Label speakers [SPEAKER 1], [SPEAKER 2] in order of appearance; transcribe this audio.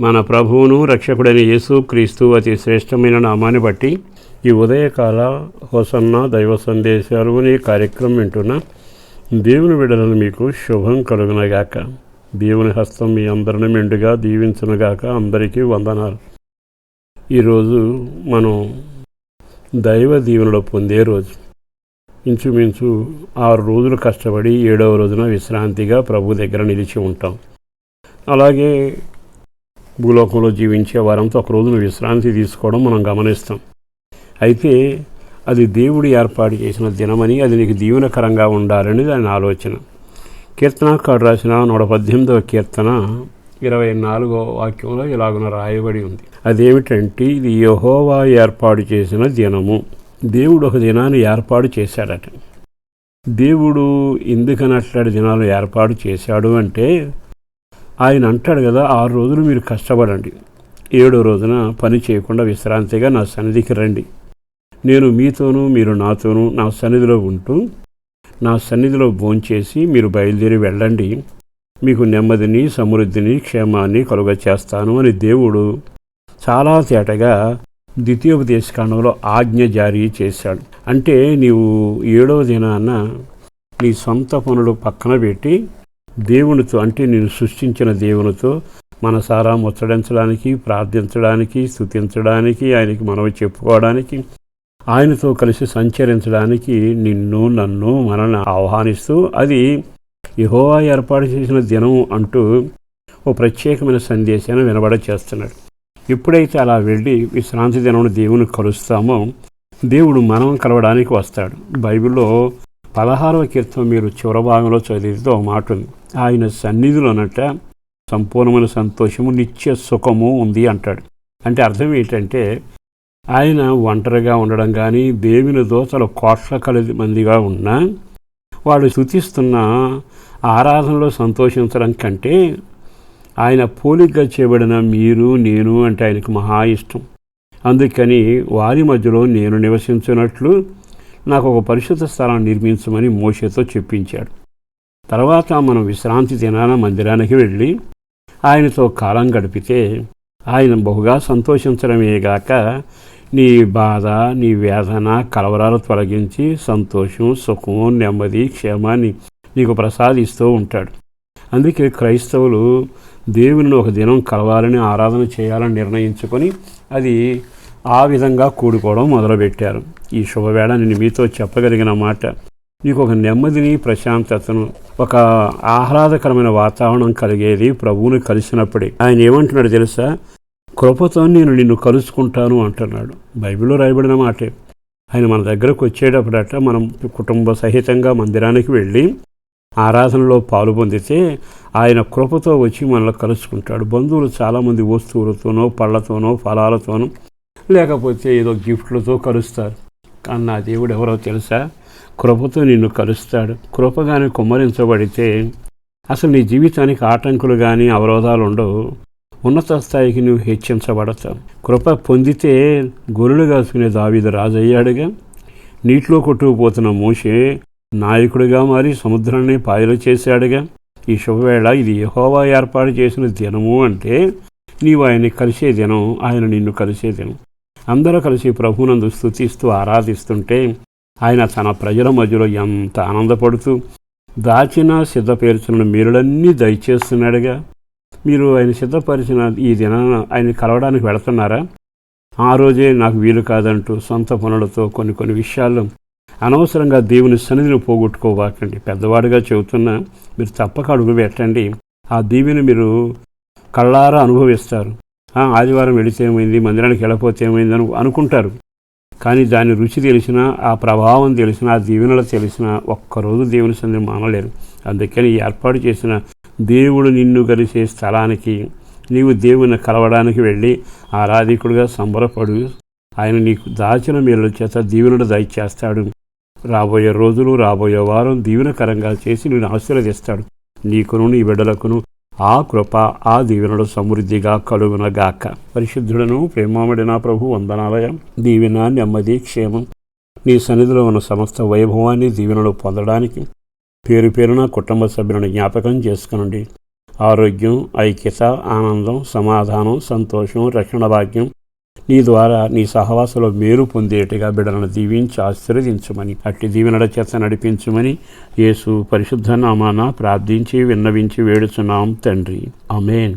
[SPEAKER 1] మన ప్రభువును రక్షకుడైన యేసు క్రీస్తు అతి శ్రేష్టమైన నామాన్ని బట్టి ఈ ఉదయకాల హోసన్న దైవ సందేశాలు అనే కార్యక్రమం వింటున్న దేవుని విడలను మీకు శుభం కలుగునగాక. దేవుని హస్తం మీ అందరిని మెండుగా దీవించునుగాక. అందరికీ వందనాలు. ఈరోజు మనం దైవ దీవెనలో పొందే రోజు. ఇంచుమించు ఆరు రోజులు కష్టపడి ఏడవ రోజున విశ్రాంతిగా ప్రభు దగ్గర నిలిచి ఉంటాం. అలాగే భూలోకంలో జీవించే వారంతా ఒక రోజున విశ్రాంతి తీసుకోవడం మనం గమనిస్తాం. అయితే అది దేవుడు ఏర్పాటు చేసిన దినమని అది నీకు దీవెనకరంగా ఉండాలని దాని ఆలోచన. కీర్తనాకారు రాసిన నూట పద్దెనిమిదవ కీర్తన ఇరవై నాలుగో వాక్యంలో ఇలాగున రాయబడి ఉంది. అదేమిటంటే ఇది యహోవా ఏర్పాటు చేసిన దినము. దేవుడు ఒక దినాన్ని ఏర్పాటు చేశాడట. దేవుడు ఎందుకని అట్లాంటి దినాలు ఏర్పాటు చేశాడు అంటే ఆయన అంటాడు కదా ఆరు రోజులు మీరు కష్టపడండి. ఏడో రోజున పని చేయకుండా విశ్రాంతిగా నా సన్నిధికి రండి. నేను మీతోనూ మీరు నాతోనూ నా సన్నిధిలో ఉంటూ నా సన్నిధిలో భోంచేసి మీరు బయలుదేరి వెళ్ళండి. మీకు నెమ్మదిని సమృద్ధిని క్షేమాన్ని కలుగ చేస్తాను అని దేవుడు చాలా తేటగా ద్వితీయోపదేశకాండంలో ఆజ్ఞ జారీ చేశాడు. అంటే నీవు ఏడవ దినాన నీ సొంత పనులు పక్కన పెట్టి దేవునితో అంటే నేను సృష్టించిన దేవునితో మనసారా ముచ్చడించడానికి ప్రార్థించడానికి స్థుతించడానికి ఆయనకి మనవి చెప్పుకోవడానికి ఆయనతో కలిసి సంచరించడానికి నిన్ను నన్ను మనల్ని ఆహ్వానిస్తూ అది యహోవా ఏర్పాటు చేసిన దినం అంటూ ఓ ప్రత్యేకమైన సందేశాన్ని వినబడ చేస్తున్నాడు. ఎప్పుడైతే అలా వెళ్ళి విశ్రాంతి దినం దేవుని కలుస్తామో దేవుడు మనం కలవడానికి వస్తాడు. బైబిల్లో పదహారవ కీర్తన మీరు చివరి భాగంలో చదివితే ఒక మాట ఉంది ఆయన సన్నిధిలోనట సంపూర్ణమైన సంతోషము నిత్య సుఖము ఉంది అంటాడు. అంటే అర్థం ఏంటంటే ఆయన ఒంటరిగా ఉండడం కానీ దేవుని దోతలు కోట్ల కలిది మందిగా ఉన్నా వాడు శుతిస్తున్న ఆరాధనలో సంతోషించడం కంటే ఆయన పోలికగా చేయబడిన మీరు నేను అంటే ఆయనకు మహా ఇష్టం. అందుకని వారి మధ్యలో నేను నివసించినట్లు నాకు ఒక పరిశుద్ధ స్థలాన్ని నిర్మించమని మోషతో చెప్పించాడు. తర్వాత మనం విశ్రాంతి దినాన మందిరానికి వెళ్ళి ఆయనతో కాలం గడిపితే ఆయన బహుగా సంతోషించడమేగాక నీ బాధ నీ వేదన కలవరాలు తొలగించి సంతోషం సుఖం నెమ్మది క్షేమాన్ని నీకు ప్రసాదిస్తూ ఉంటాడు. అందుకే క్రైస్తవులు దేవుని ఒక దినం కలవాలని ఆరాధన చేయాలని నిర్ణయించుకొని అది ఆ విధంగా కూడుకోవడం మొదలుపెట్టారు. ఈ శుభవేళ నేను మీతో చెప్పగలిగిన మాట నీకు ఒక నెమ్మదిని ప్రశాంతతను ఒక ఆహ్లాదకరమైన వాతావరణం కలిగేది ప్రభువుని కలిసినప్పుడే. ఆయన ఏమంటున్నాడు తెలుసా? కృపతో నేను నిన్ను కలుసుకుంటాను అంటున్నాడు. బైబిల్లో రాయబడిన మాటే. ఆయన మన దగ్గరకు వచ్చేటప్పుడట మనం కుటుంబ సహితంగా మందిరానికి వెళ్ళి ఆరాధనలో పాలు పొందితే ఆయన కృపతో వచ్చి మనల్ని కలుసుకుంటాడు. బంధువులు చాలామంది వస్తువులతోనో పళ్ళతోనో ఫలాలతోనో లేకపోతే ఏదో గిఫ్ట్లతో కలుస్తారు. కానీ నా దేవుడు ఎవరో తెలుసా? కృపతో నిన్ను కలుస్తాడు. కృపగానే కుమ్మరించబడితే అసలు నీ జీవితానికి ఆటంకులు కానీ అవరోధాలు ఉండవు. ఉన్నత స్థాయికి నువ్వు హెచ్చించబడతావు. కృప పొందితే గొర్రెలు కాసుకునే దావీదు రాజయ్యాడుగా. నీటిలో కొట్టుకుపోతున్న మోషే నాయకుడిగా మారి సముద్రాన్ని పాయలు చేశాడుగా. ఈ శుభవేళ ఇది యహోవా ఏర్పాటు చేసిన దినము అంటే నీవు ఆయన్ని కలిసే దినం ఆయన నిన్ను కలిసే దినం. అందరూ కలిసి ప్రభునందు స్థుతిస్తూ ఆరాధిస్తుంటే ఆయన తన ప్రజల మధ్యలో ఎంత ఆనందపడుతూ దాచిన సిద్ధపేర్చున్న మీరులన్నీ దయచేస్తున్నాడుగా. మీరు ఆయన సిద్ధపరిచిన ఈ దినాన ఆయన కలవడానికి వెళుతున్నారా? ఆ రోజే నాకు వీలు కాదంటూ సొంత పనులతో కొన్ని కొన్ని విషయాల్లో అనవసరంగా దేవుని సన్నిధిని పోగొట్టుకోవాకండి పెద్దవాడుగా చెబుతున్నా మీరు తప్పక అడుగు పెట్టండి. ఆ దీవిని మీరు కళ్ళారా అనుభవిస్తారు. ఆదివారం వెళితే ఏమైంది? మందిరానికి వెళ్ళపోతే ఏమైంది? అని అనుకుంటారు. కానీ దాని రుచి తెలిసిన ఆ ప్రభావం తెలిసిన ఆ దీవెనలు తెలిసిన ఒక్కరోజు దేవుని సన్నిధి మానలేరు అందుకని ఏర్పాటు చేసిన దేవుడు నిన్ను కలిసే స్థలానికి నీవు దేవుని కలవడానికి వెళ్ళి ఆరాధికుడుగా సంబరపడు. ఆయన నీకు దాచిన మేళ్ళ చేత దీవెనుడు దయచేస్తాడు రాబోయే రోజులు రాబోయే వారం దీవెనకరంగా చేసి నేను ఆశీర్వదిస్తాడు. నీకును నీ బిడ్డలకును ఆ కృప ఆ దీవెనలు సమృద్ధిగా కలుగునగాక. పరిశుద్ధుడను ప్రేమామడిన ప్రభు వందనాలయ. దీవెన నెమ్మది క్షేమం. నీ సన్నిధిలో ఉన్న సమస్త వైభవాన్ని దీవెనలు పొందడానికి పేరు పేరున కుటుంబ సభ్యులను జ్ఞాపకం చేసుకునండి. ఆరోగ్యం ఐక్యత ఆనందం సమాధానం సంతోషం రక్షణ భాగ్యం నీ ద్వారా నీ సహవాసంలో మేలు పొందేట్టుగా బిడలను దీవించి ఆశీర్వదించమని అట్టి దీవెనల చేత నడిపించమని యేసు పరిశుద్ధ నామాన ప్రార్థించి విన్నవించి వేడుచున్నాం తండ్రి. అమేన్